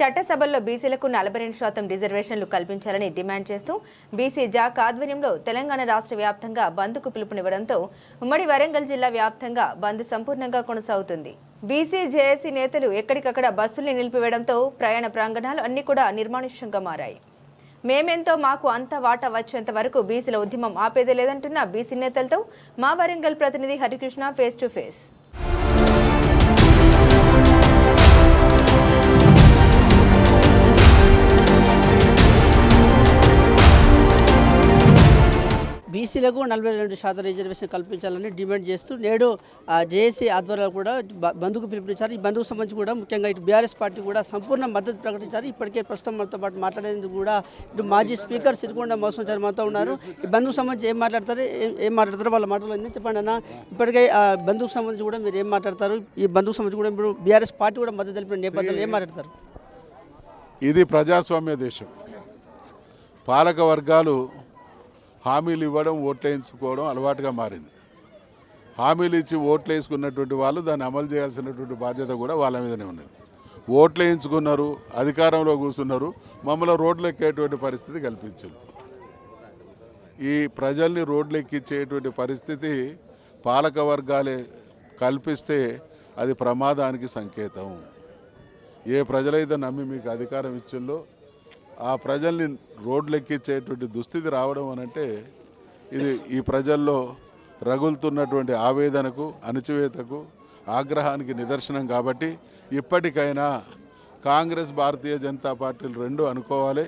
చట్టసభల్లో బీసీలకు నలభై రెండు శాతం రిజర్వేషన్లు కల్పించాలని డిమాండ్ చేస్తూ బీసీ జాక్ ఆధ్వర్యంలో తెలంగాణ రాష్ట్ర వ్యాప్తంగా బంద్కు పిలుపునివ్వడంతో ఉమ్మడి వరంగల్ జిల్లా వ్యాప్తంగా బంద్ సంపూర్ణంగా కొనసాగుతుంది. బీసీ జేఏసీ నేతలు ఎక్కడికక్కడ బస్సుల్ని నిలిపివేయడంతో ప్రయాణ ప్రాంగణాలు అన్ని కూడా నిర్మానుష్యంగా మారాయి. మేమెంతో మాకు అంత వాటా వచ్చేంత వరకు బీసీల ఉద్యమం ఆపేదే లేదంటున్న బీసీ నేతలతో మా వరంగల్ ప్రతినిధి హరికృష్ణ ఫేస్ టు ఫేస్ బీసీలకు నలభై రెండు శాతం రిజర్వేషన్ కల్పించాలని డిమాండ్ చేస్తూ నేడు జేఏసీ ఆధ్వర్యంలో కూడా బంధుకు పిలుపునిచ్చారు. ఈ బంధుకు సంబంధించి కూడా ముఖ్యంగా ఇటు బీఆర్ఎస్ పార్టీ కూడా సంపూర్ణ మద్దతు ప్రకటించారు. ఇప్పటికే ప్రస్తుతం మనతో పాటు మాట్లాడేందుకు కూడా ఇటు మాజీ స్పీకర్ సిరికొండ మోసం చారు మనతో ఉన్నారు. ఈ బంధుకు సంబంధించి ఏం మాట్లాడతారు? ఏం మాట్లాడతారు వాళ్ళ మాటలు ఎందుకు చెప్పండి అన్న. ఇప్పటికే ఆ సంబంధించి కూడా మీరు ఏం మాట్లాడతారు? ఈ బంధుకు సంబంధించి కూడా ఇప్పుడు బీఆర్ఎస్ పార్టీ కూడా మద్దతు తెలిపిన నేపథ్యంలో ఏం మాట్లాడతారు? ఇది ప్రజాస్వామ్య దేశం. పాలక వర్గాలు హామీలు ఇవ్వడం ఓట్లు వేయించుకోవడం అలవాటుగా మారింది. హామీలు ఇచ్చి ఓట్లు వేసుకున్నటువంటి వాళ్ళు దాన్ని అమలు చేయాల్సినటువంటి బాధ్యత కూడా వాళ్ళ మీదనే ఉన్నది. ఓట్లు వేయించుకున్నారు అధికారంలో కూర్చున్నారు మమ్మల్ని రోడ్లు ఎక్కేటువంటి పరిస్థితి కల్పించారు ఈ ప్రజల్ని రోడ్లు ఎక్కించేటువంటి పరిస్థితి పాలక వర్గాలే కల్పిస్తే అది ప్రమాదానికి సంకేతం. ఏ ప్రజలైతే నమ్మి మీకు అధికారం ఇచ్చిందో ఆ ప్రజల్ని రోడ్లెక్కించేటువంటి దుస్థితి రావడం అనంటే ఇది ఈ ప్రజల్లో రగులుతున్నటువంటి ఆవేదనకు అణచివేతకు ఆగ్రహానికి నిదర్శనం కాబట్టి ఇప్పటికైనా కాంగ్రెస్ భారతీయ జనతా పార్టీలు రెండు అనుకోవాలి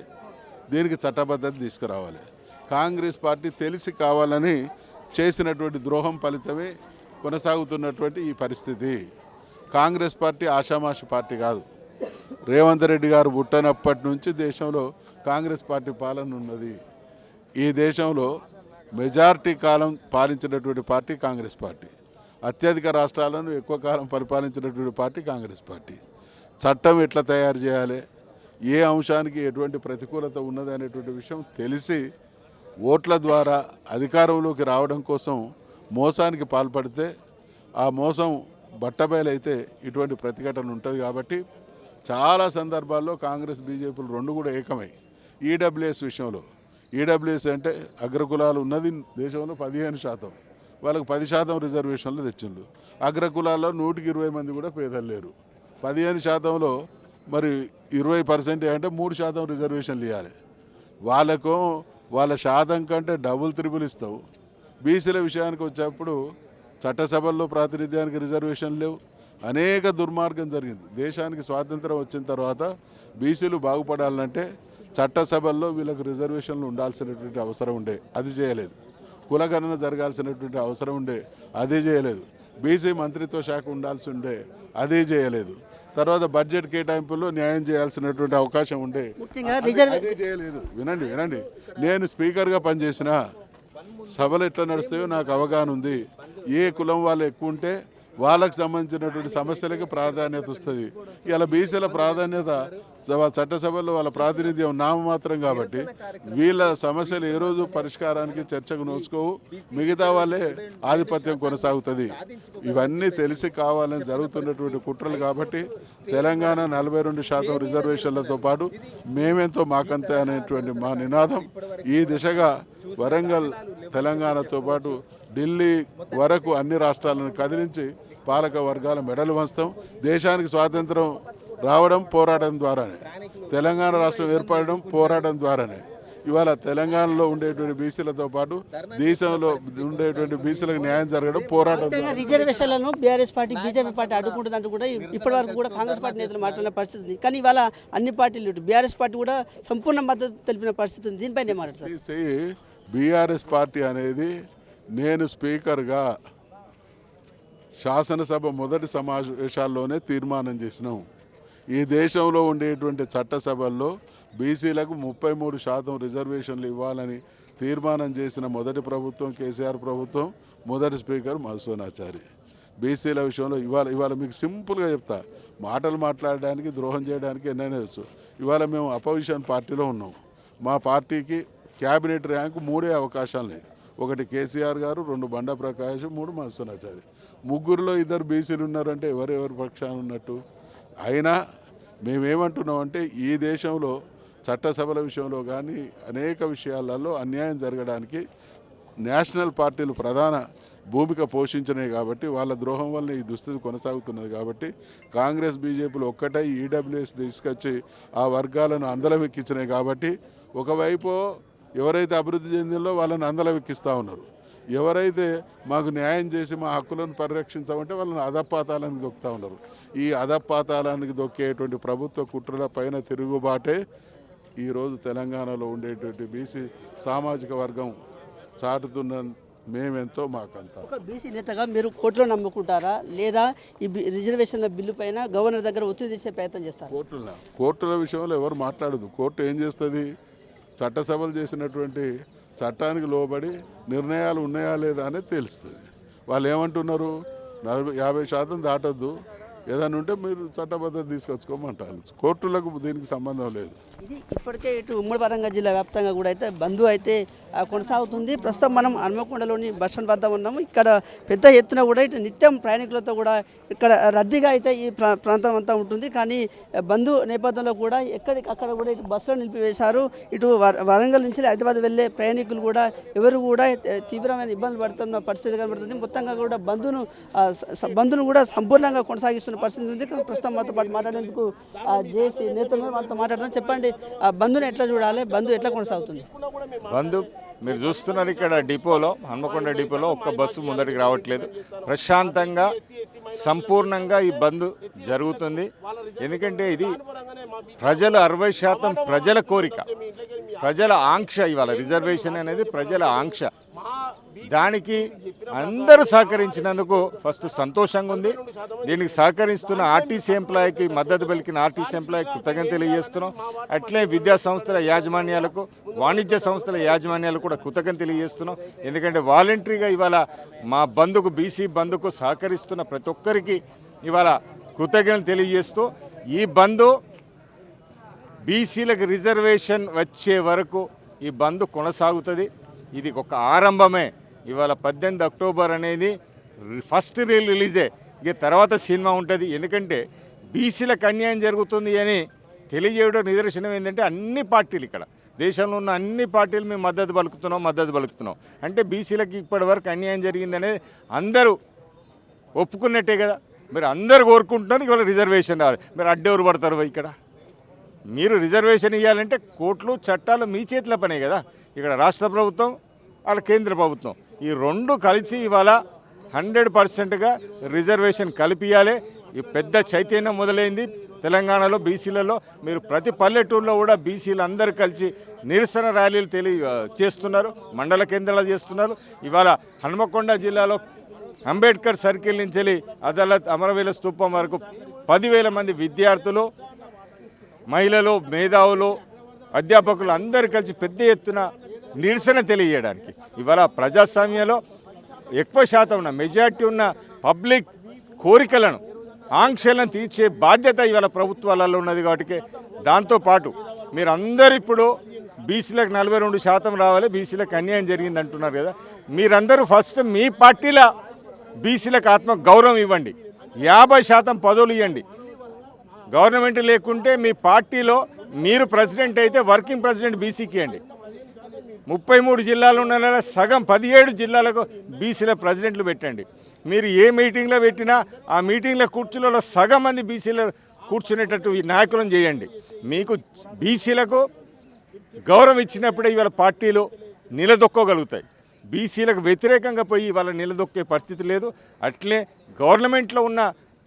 దీనికి చట్టబద్ధత తీసుకురావాలి. కాంగ్రెస్ పార్టీ తెలిసి కావాలని చేసినటువంటి ద్రోహం ఫలితమే కొనసాగుతున్నటువంటి ఈ పరిస్థితి. కాంగ్రెస్ పార్టీ ఆషామాషి పార్టీ కాదు. రేవంత్ రెడ్డి గారు పుట్టనప్పటి నుంచి దేశంలో కాంగ్రెస్ పార్టీ పాలన ఉన్నది. ఈ దేశంలో మెజారిటీ కాలం పాలించినటువంటి పార్టీ కాంగ్రెస్ పార్టీ. అత్యధిక రాష్ట్రాలను ఎక్కువ కాలం పరిపాలించినటువంటి పార్టీ కాంగ్రెస్ పార్టీ. చట్టం ఎట్లా తయారు చేయాలి? ఏ అంశానికి ఎటువంటి ప్రతికూలత ఉన్నది అనేటువంటి విషయం తెలిసి ఓట్ల ద్వారా అధికారంలోకి రావడం కోసం మోసానికి పాల్పడితే ఆ మోసం బట్టబయలైతే ఇటువంటి ప్రతిఘటన ఉంటుంది కాబట్టి చాలా సందర్భాల్లో కాంగ్రెస్ బీజేపీలు రెండు కూడా ఏకమై ఈడబ్ల్యూఎస్ విషయంలో. ఈడబ్ల్యూఎస్ అంటే అగ్రకులాలు ఉన్నది దేశంలో పదిహేను శాతం. వాళ్ళకి పది శాతం రిజర్వేషన్లు తెచ్చిండ్రు. అగ్రకులాల్లో నూటికి ఇరవై మంది కూడా పేదలు లేరు. పదిహేను శాతంలో మరి ఇరవై పర్సెంట్ అంటే మూడు శాతం రిజర్వేషన్లు ఇవ్వాలి వాళ్ళకు వాళ్ళ శాతం కంటే డబుల్ త్రిబుల్ ఇస్తావు. బీసీల విషయానికి వచ్చేప్పుడు చట్టసభల్లో ప్రాతినిధ్యానికి రిజర్వేషన్ లేవు. అనేక దుర్మార్గం జరిగింది. దేశానికి స్వాతంత్రం వచ్చిన తర్వాత బీసీలు బాగుపడాలంటే చట్టసభల్లో వీళ్ళకు రిజర్వేషన్లు ఉండాల్సినటువంటి అవసరం ఉండే అది చేయలేదు. కులగణన జరగాల్సినటువంటి అవసరం ఉండే అది చేయలేదు. బీసీ మంత్రిత్వ శాఖ ఉండాల్సి ఉండే అది చేయలేదు. తర్వాత బడ్జెట్ కేటాయింపుల్లో న్యాయం చేయాల్సినటువంటి అవకాశం ఉండే అదే చేయలేదు. వినండి వినండి. నేను స్పీకర్గా పనిచేసిన సభలు ఎట్లా నడుస్తాయో నాకు అవగాహన ఉంది. ఏ కులం వాళ్ళు ఎక్కువ ఉంటే వాళ్ళకు సంబంధించినటువంటి సమస్యలకు ప్రాధాన్యత వస్తుంది. ఇలా బీసీల ప్రాధాన్యత సభ- వాళ్ళ ప్రాతినిధ్యం నామమాత్రం కాబట్టి వీళ్ళ సమస్యలు ఏ రోజు పరిష్కారానికి చర్చకు నోచుకోవు. మిగతా వాళ్ళే ఆధిపత్యం కొనసాగుతుంది. ఇవన్నీ తెలిసి కావాలని జరుగుతున్నటువంటి కుట్రలు కాబట్టి తెలంగాణ నలభై రెండు శాతం రిజర్వేషన్లతో పాటు మేమెంతో మాకంతే అనేటువంటి మా నినాదం. ఈ దిశగా వరంగల్ తెలంగాణతో పాటు ఢిల్లీ వరకు అన్ని రాష్ట్రాలను కదిలించి పాలక వర్గాల మెడలు వంచుతాం. దేశానికి స్వాతంత్రం రావడం పోరాటం ద్వారానే. తెలంగాణ రాష్ట్రం ఏర్పడడం పోరాటం ద్వారానే. ఇవాళ తెలంగాణలో ఉండేటువంటి బీసీలతో పాటు దేశంలో ఉండేటువంటి బీసీలకు న్యాయం జరగడం పోరాటం రిజర్వేషన్లను బీఆర్ఎస్ పార్టీ బీజేపీ పార్టీ అడ్డుకుంటుందంటూ కూడా ఇప్పటి వరకు కూడా కాంగ్రెస్ పార్టీ నేతలు మాట్లాడిన పరిస్థితి ఉంది. కానీ ఇవాళ అన్ని పార్టీలు బీఆర్ఎస్ పార్టీ కూడా సంపూర్ణ మద్దతు తెలిపిన పరిస్థితి ఉంది. దీనిపైన తీసి బీఆర్ఎస్ పార్టీ అనేది నేను స్పీకర్గా శాసనసభ మొదటి సమావేశాల్లోనే తీర్మానం చేసినాం. ఈ దేశంలో ఉండేటువంటి చట్టసభల్లో బీసీలకు ముప్పై మూడు శాతం రిజర్వేషన్లు ఇవ్వాలని తీర్మానం చేసిన మొదటి ప్రభుత్వం కేసీఆర్ ప్రభుత్వం మొదటి స్పీకర్ మధుసూనాచారి బీసీల విషయంలో ఇవాళ ఇవాళ మీకు సింపుల్గా చెప్తా. మాటలు మాట్లాడడానికి ద్రోహం చేయడానికి ఎన్నైనా ఇవాళ మేము అపోజిషన్ పార్టీలో ఉన్నాం. మా పార్టీకి క్యాబినెట్ ర్యాంకు మూడే అవకాశాలు ఉన్నాయి. ఒకటి కేసీఆర్ గారు రెండు బండ ప్రకాష్ మూడు మధుసూనాచారి ముగ్గురులో ఇద్దరు బీసీలు ఉన్నారంటే ఎవరెవరి పక్షాన ఉన్నట్టు? అయినా మేమేమంటున్నామంటే ఈ దేశంలో చట్టసభల విషయంలో కానీ అనేక విషయాలలో అన్యాయం జరగడానికి నేషనల్ పార్టీలు ప్రధాన భూమిక పోషించినాయి కాబట్టి వాళ్ళ ద్రోహం వల్ల ఈ దుస్థితి కొనసాగుతున్నది కాబట్టి కాంగ్రెస్ బీజేపీలు ఒక్కటై ఈడబ్ల్యూఎస్ తీసుకొచ్చి ఆ వర్గాలను అందలం ఎక్కించినాయి కాబట్టి ఒకవైపు ఎవరైతే అభివృద్ధి చెందిందో వాళ్ళని అందలం ఎక్కిస్తూ ఉన్నారు. ఎవరైతే మాకు న్యాయం చేసి మా హక్కులను పరిరక్షించమంటే వాళ్ళని అధపాతాలానికి దొక్కుతూ ఉన్నారు. ఈ అధపాతాలానికి దొక్కేటువంటి ప్రభుత్వ కుట్రల పైన తిరుగుబాటే ఈరోజు తెలంగాణలో ఉండేటువంటి బీసీ సామాజిక వర్గం చాటుతున్న మేమెంతో మాకంతా. ఒక బీసీ నేతగా మీరు కోర్టులో నమ్ముకుంటారా? లేదా ఈ రిజర్వేషన్ల బిల్లు పైన గవర్నర్ దగ్గర ఒత్తిడి తెచ్చే ప్రయత్నం చేస్తారు? కోర్టుల కోర్టుల విషయంలో ఎవరు మాట్లాడదు. కోర్టు ఏం చేస్తుంది? చట్టసభలు చేసినటువంటి చట్టానికి లోబడి నిర్ణయాలు ఉన్నాయా లేదా అనేది తెలుస్తుంది. వాళ్ళు ఏమంటున్నారు? నలభై యాభై శాతం దాటొద్దు. ఏదైనా ఉంటే మీరు చట్టబద్ధత తీసుకొచ్చుకోమంటారు. కోర్టులకు దీనికి సంబంధం లేదు. ఇది ఇప్పటికే ఇటు ఉమ్మడి వరంగల్ జిల్లా వ్యాప్తంగా కూడా అయితే బంధు అయితే కొనసాగుతుంది. ప్రస్తుతం మనం హన్మకొండలోని బస్ స్టాండ్ వద్ద ఉన్నాము. ఇక్కడ పెద్ద ఎత్తున కూడా ఇటు నిత్యం ప్రయాణికులతో కూడా ఇక్కడ రద్దీగా అయితే ఈ ప్రా ప్రాంతం అంతా ఉంటుంది. కానీ బంధు నేపథ్యంలో కూడా ఎక్కడికక్కడ కూడా ఇటు బస్సులో నిలిపివేశారు. ఇటు వర- వరంగల్ నుంచి హైదరాబాద్ వెళ్ళే ప్రయాణికులు కూడా ఎవరు కూడా తీవ్రమైన ఇబ్బందులు పడుతున్న పరిస్థితి కనబడుతుంది. మొత్తంగా కూడా బంధును బంధును కూడా సంపూర్ణంగా కొనసాగిస్తున్న పరిస్థితి ఉంది. కానీ ప్రస్తుతం మాతో పాటు మాట్లాడేందుకు జేసీ నేతలు వాళ్ళతో మాట్లాడదాం. చెప్పండి ఆ బంధుని ఎట్లా చూడాలి? బంధు ఎట్లా కొనసాగుతుంది? బంధు మీరు చూస్తున్నారు ఇక్కడ డిపోలో హన్మకొండ డిపోలో ఒక్క బస్సు ముందటికి రావట్లేదు. ప్రశాంతంగా సంపూర్ణంగా ఈ బంద్ జరుగుతుంది. ఎందుకంటే ఇది ప్రజల అరవై శాతం ప్రజల కోరిక. ప్రజల ఆంక్ష ఇవాళ రిజర్వేషన్ అనేది ప్రజల ఆంక్ష. దానికి అందరూ సహకరించినందుకు ఫస్ట్ సంతోషంగా ఉంది. దీనికి సహకరిస్తున్న ఆర్టీసీ ఎంప్లాయీకి మద్దతు పలికిన ఆర్టీసీ ఎంప్లాయీ కృతజ్ఞత తెలియజేస్తున్నాం. అట్లే విద్యా సంస్థల యాజమాన్యాలకు వాణిజ్య సంస్థల యాజమాన్యాలకు కూడా కృతజ్ఞత తెలియజేస్తున్నాం. ఎందుకంటే వాలంటరీగా ఇవాళ మా బంధుకు బీసీ బంధుకు సహకరిస్తున్న ప్రతి ఒక్కరికి ఇవాళ కృతజ్ఞతలు తెలియజేస్తూ ఈ బంధు బీసీలకు రిజర్వేషన్ వచ్చే వరకు ఈ బంద్ కొనసాగుతుంది. ఇది ఒక ఆరంభమే. ఇవాళ పద్దెనిమిది అక్టోబర్ అనేది ఫస్ట్ రీల్ రిలీజే. ఇక తర్వాత సినిమా ఉంటుంది. ఎందుకంటే బీసీలకు అన్యాయం జరుగుతుంది అని తెలియజేయడం నిదర్శనం ఏంటంటే అన్ని పార్టీలు ఇక్కడ. దేశంలో ఉన్న అన్ని పార్టీలు మేము మద్దతు పలుకుతున్నాం మద్దతు పలుకుతున్నాం. అంటే బీసీలకు ఇప్పటి వరకు అన్యాయం జరిగిందనేది అందరూ ఒప్పుకున్నట్టే కదా. మీరు అందరు కోరుకుంటున్నారు ఇవాళ రిజర్వేషన్ రావాలి. మీరు అడ్డెవరు పడతారు ఇక్కడ? మీరు రిజర్వేషన్ ఇవ్వాలంటే కోట్లు చట్టాలు మీ చేతిలో పనే కదా. ఇక్కడ రాష్ట్ర ప్రభుత్వం వాళ్ళ కేంద్ర ప్రభుత్వం. ఈ రెండు కలిసి ఇవాళ హండ్రెడ్ పర్సెంట్గా రిజర్వేషన్ కలిపియాలి. ఈ పెద్ద చైతన్యం మొదలైంది. తెలంగాణలో బీసీలలో మీరు ప్రతి పల్లెటూరులో కూడా బీసీలు అందరూ కలిసి నిరసన ర్యాలీలు తెలియ చేస్తున్నారు. మండల కేంద్రాలు చేస్తున్నారు. ఇవాళ హనుమకొండ జిల్లాలో అంబేద్కర్ సర్కిల్ నుంచి వెళ్ళి అదాలత్ అమరవీల స్తూపం వరకు పదివేల మంది విద్యార్థులు మహిళలు మేధావులు అధ్యాపకులు అందరు కలిసి పెద్ద ఎత్తున నిరసన తెలియజేయడానికి. ఇవాళ ప్రజాస్వామ్యంలో ఎక్కువ శాతం ఉన్న మెజార్టీ ఉన్న పబ్లిక్ కోరికలను ఆంక్షలను తీర్చే బాధ్యత ఇవాళ ప్రభుత్వాలలో ఉన్నది కాబట్టి దాంతోపాటు మీరు అందరు ఇప్పుడు బీసీలకు నలభై రెండు శాతం రావాలి బీసీలకు అన్యాయం జరిగింది అంటున్నారు కదా. మీరందరూ ఫస్ట్ మీ పార్టీల బీసీలకు ఆత్మ గౌరవం ఇవ్వండి. యాభై శాతం పదవులు ఇవ్వండి గవర్నమెంట్ లేకుంటే మీ పార్టీలో మీరు ప్రెసిడెంట్ అయితే వర్కింగ్ ప్రెసిడెంట్ బీసీకి ఇవ్వండి ముప్పై మూడు జిల్లాలు ఉన్న సగం పదిహేడు జిల్లాలకు బీసీల ప్రెసిడెంట్లు పెట్టండి. మీరు ఏ మీటింగ్లో పెట్టినా ఆ మీటింగ్ల కూర్చులలో సగం మంది బీసీల కూర్చునేటట్టు నాయకులను చేయండి. మీకు బీసీలకు గౌరవం ఇచ్చినప్పుడే ఇవాళ పార్టీలు నిలదొక్కోగలుగుతాయి. బీసీలకు వ్యతిరేకంగా పోయి ఇవాళ నిలదొక్కే పరిస్థితి లేదు. అట్లే గవర్నమెంట్లో ఉన్న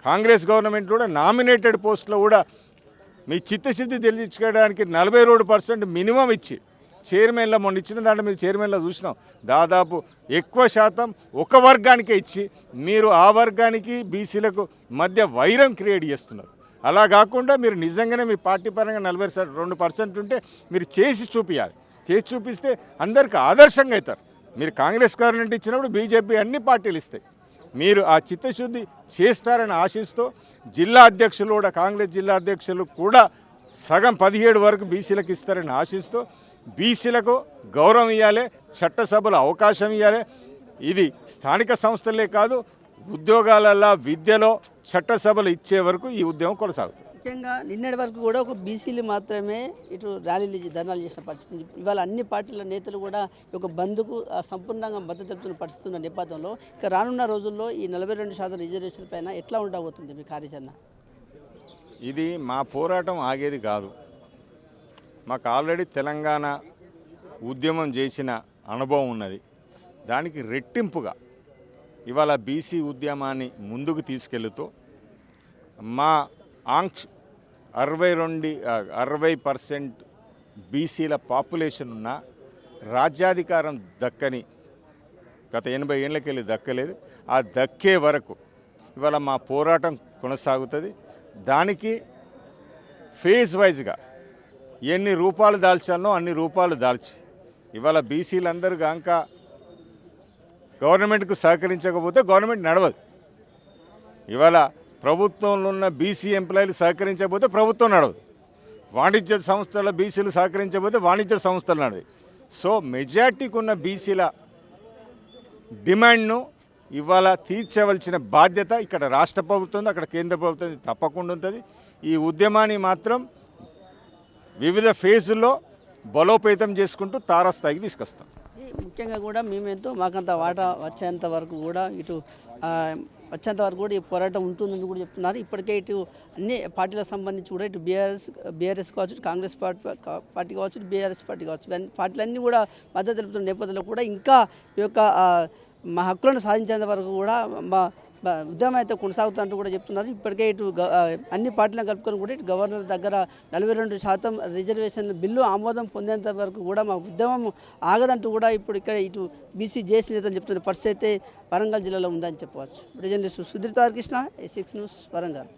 కాంగ్రెస్ గవర్నమెంట్ కూడా నామినేటెడ్ పోస్టులో కూడా మీ చిత్తశుద్ధి తెలియచుకోవడానికి నలభై రెండు పర్సెంట్ మినిమం ఇచ్చి చైర్మన్లో మొన్న ఇచ్చిన దాంట్లో మీరు చైర్మన్లో చూసినాం. దాదాపు ఎక్కువ శాతం ఒక వర్గానికే ఇచ్చి మీరు ఆ వర్గానికి బీసీలకు మధ్య వైరం క్రియేట్ చేస్తున్నారు. అలా కాకుండా మీరు నిజంగానే మీ పార్టీ పరంగా నలభై రెండు పర్సెంట్ ఉంటే మీరు చేసి చూపించాలి చేసి చూపిస్తే అందరికీ ఆదర్శంగా అవుతారు. మీరు కాంగ్రెస్ గవర్నమెంట్ ఇచ్చినప్పుడు బీజేపీ అన్ని పార్టీలు ఇస్తాయి. మీరు ఆ చిత్తశుద్ధి చేస్తారని ఆశిస్తూ జిల్లా అధ్యక్షులు కూడా కాంగ్రెస్ జిల్లా అధ్యక్షులు కూడా సగం పదిహేడు వరకు బీసీలకు ఇస్తారని ఆశిస్తూ బీసీలకు గౌరవం ఇవ్వాలి చట్టసభలో అవకాశం ఇవ్వాలి ఇది స్థానిక సంస్థలే కాదు ఉద్యోగాలలో విద్యలో చట్టసభలు ఇచ్చే వరకు ఈ ఉద్యమం కొనసాగుతుంది. ముఖ్యంగా నిన్నటి వరకు కూడా ఒక బీసీలు మాత్రమే ఇటు ర్యాలీలు ధర్నాలు చేసిన పరిస్థితి. ఇవాళ అన్ని పార్టీల నేతలు కూడా యొక్క బంద్కు సంపూర్ణంగా మద్దతు తెలుపుతున్న పరిస్థితి ఉన్న నేపథ్యంలో ఇక రానున్న రోజుల్లో ఈ నలభై రెండు శాతం రిజర్వేషన్ పైన ఎట్లా ఉండబోతుంది మీ కార్యాచరణ? ఇది మా పోరాటం ఆగేది కాదు. మాకు ఆల్రెడీ తెలంగాణ ఉద్యమం చేసిన అనుభవం ఉన్నది. దానికి రెట్టింపుగా ఇవాళ బీసీ ఉద్యమాన్ని ముందుకు తీసుకెళ్తూ మా ఆంక్ష అరవై రెండు అరవై పర్సెంట్ బీసీల పాపులేషన్ ఉన్న రాజ్యాధికారం దక్కని గత ఎనభై ఏళ్ళకెళ్ళి దక్కలేదు. ఆ దక్కే వరకు ఇవాళ మా పోరాటం కొనసాగుతుంది. దానికి ఫేజ్ వైజ్గా ఎన్ని రూపాలు దాల్చాలనో అన్ని రూపాయలు దాల్చి. ఇవాళ బీసీలందరూ కాక గవర్నమెంట్కు సహకరించకపోతే గవర్నమెంట్ నడవదు. ఇవాళ ప్రభుత్వంలో ఉన్న బీసీ ఎంప్లాయీలు సహకరించకపోతే ప్రభుత్వం నడవదు. వాణిజ్య సంస్థల బీసీలు సహకరించకపోతే వాణిజ్య సంస్థలు నడవి సో మెజార్టీకి ఉన్న బీసీల డిమాండ్ను ఇవాళ తీర్చవలసిన బాధ్యత ఇక్కడ రాష్ట్ర ప్రభుత్వం అక్కడ కేంద్ర ప్రభుత్వం తప్పకుండా ఉంటుంది. ఈ ఉద్యమాన్ని మాత్రం వివిధ ఫేజుల్లో బలోపేతం చేసుకుంటూ తారాస్థాయికి తీసుకొస్తాం. ముఖ్యంగా కూడా మేమెంతో మాకంత వాటా వచ్చేంత వరకు కూడా ఇటు వచ్చేంత వరకు కూడా ఈ పోరాటం ఉంటుందని కూడా చెప్తున్నారు. ఇప్పటికే ఇటు అన్ని పార్టీలకు సంబంధించి కూడా ఇటు బీఆర్ఎస్ బీఆర్ఎస్ కావచ్చు కాంగ్రెస్ పార్టీ పార్టీ కావచ్చు బీఆర్ఎస్ పార్టీ కావచ్చు పార్టీలన్నీ కూడా మద్దతు తెలుపుతున్న నేపథ్యంలో కూడా ఇంకా ఈ యొక్క మా హక్కులను సాధించేంత వరకు కూడా మా ఉద్యమం అయితే కొనసాగుతున్నట్టు కూడా చెప్తున్నారు. ఇప్పటికే ఇటు అన్ని పార్టీలను కలుపుకొని కూడా ఇటు గవర్నర్ దగ్గర నలభై రెండు శాతం రిజర్వేషన్ బిల్లు ఆమోదం పొందేంత వరకు కూడా మా ఉద్యమం ఆగదంటూ కూడా ఇప్పుడు ఇక్కడ ఇటు బీసీ జేసీ నేతలు చెప్తున్న పరిస్థితి అయితే వరంగల్ జిల్లాలో ఉందని చెప్పవచ్చు. Present Sudheer Tarakrishna A six news Warangal.